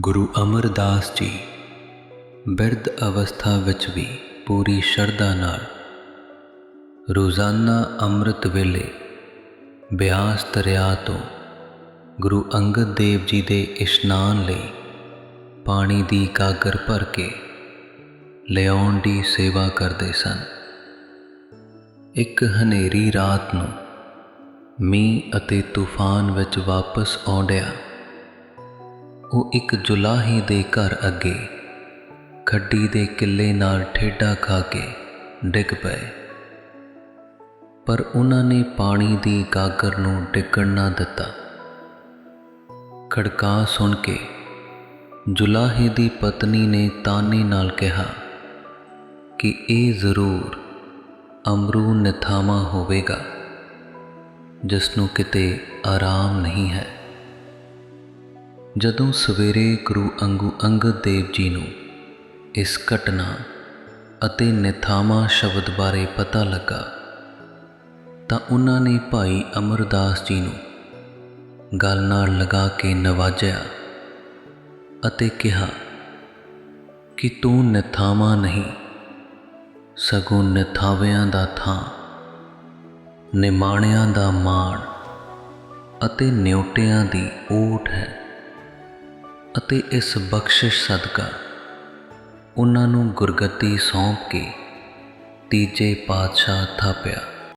ਗੁਰੂ ਅਮਰਦਾਸ ਜੀ, ਬਿਰਧ ਅਵਸਥਾ ਵਿੱਚ ਵੀ ਪੂਰੀ ਸ਼ਰਧਾ ਨਾਲ ਰੋਜ਼ਾਨਾ ਅੰਮ੍ਰਿਤ ਵੇਲੇ ਬਿਆਸ ਦਰਿਆ ਤੋਂ ਗੁਰੂ ਅੰਗਦ ਦੇਵ ਜੀ ਦੇ ਇਸ਼ਨਾਨ ਲਈ ਪਾਣੀ ਦੀ ਕਾਗਰ ਭਰ ਕੇ ਲਿਆਉਣ ਦੀ ਸੇਵਾ ਕਰਦੇ ਸਨ। ਇੱਕ ਹਨੇਰੀ ਰਾਤ ਨੂੰ ਮੀਂਹ ਅਤੇ ਤੂਫਾਨ ਵਿੱਚ ਵਾਪਸ ਆਉਂਦਿਆਂ ਉਹ ਇੱਕ ਜੁਲਾਹੀ ਦੇ ਘਰ ਅੱਗੇ ਖੱਡੀ ਦੇ ਕਿੱਲੇ ਨਾਲ ਠੇਡਾ ਖਾ ਕੇ ਡਿੱਗ ਪਏ। ਪਰ ਉਹਨਾਂ ਨੇ ਪਾਣੀ ਦੀ ਗਾਗਰ ਨੂੰ ਡਿੱਗਣ ਨਾ ਦਿੱਤਾ। ਖੜਕਾ ਸੁਣ ਕੇ ਜੁਲਾਹੇ ਦੀ ਪਤਨੀ ਨੇ ਤਾਨੇ ਨਾਲ ਕਿਹਾ ਕਿ ਇਹ ਜ਼ਰੂਰ ਅਮਰੂ ਨਿਥਾਮਾ ਹੋਵੇਗਾ, ਜਿਸ ਨੂੰ ਕਿਤੇ ਆਰਾਮ ਨਹੀਂ ਹੈ। ਜਦੋਂ ਸਵੇਰੇ ਗੁਰੂ ਅੰਗੂ ਅੰਗਦ ਦੇਵ ਜੀ ਨੂੰ ਇਸ ਘਟਨਾ ਅਤੇ ਨਿਥਾਮਾ ਸ਼ਬਦ ਬਾਰੇ ਪਤਾ ਲੱਗਾ, ਤਾਂ ਉਹਨਾਂ ਨੇ ਭਾਈ ਅਮਰਦਾਸ ਜੀ ਨੂੰ ਗੱਲ ਨਾਲ ਲਗਾ ਕੇ ਨਵਾਜਿਆ ਅਤੇ ਕਿਹਾ ਕਿ ਤੂੰ ਨਿਥਾਮਾ ਨਹੀਂ, ਸਗੋਂ ਨਿਥਾਵਿਆਂ ਦਾ ਥਾਂ, ਨਿਮਾਣਿਆਂ ਦਾ ਮਾਣ ਅਤੇ ਨਿਉਟਿਆਂ ਦੀ ਓਟ ਹੈ। ਅਤੇ ਇਸ ਬਖਸ਼ਿਸ਼ ਸਦਕਾ ਉਹਨਾਂ ਨੂੰ ਗੁਰਗੱਦੀ ਸੌਂਪ ਕੇ ਤੀਜੇ ਪਾਤਸ਼ਾਹ ਥਾਪਿਆ।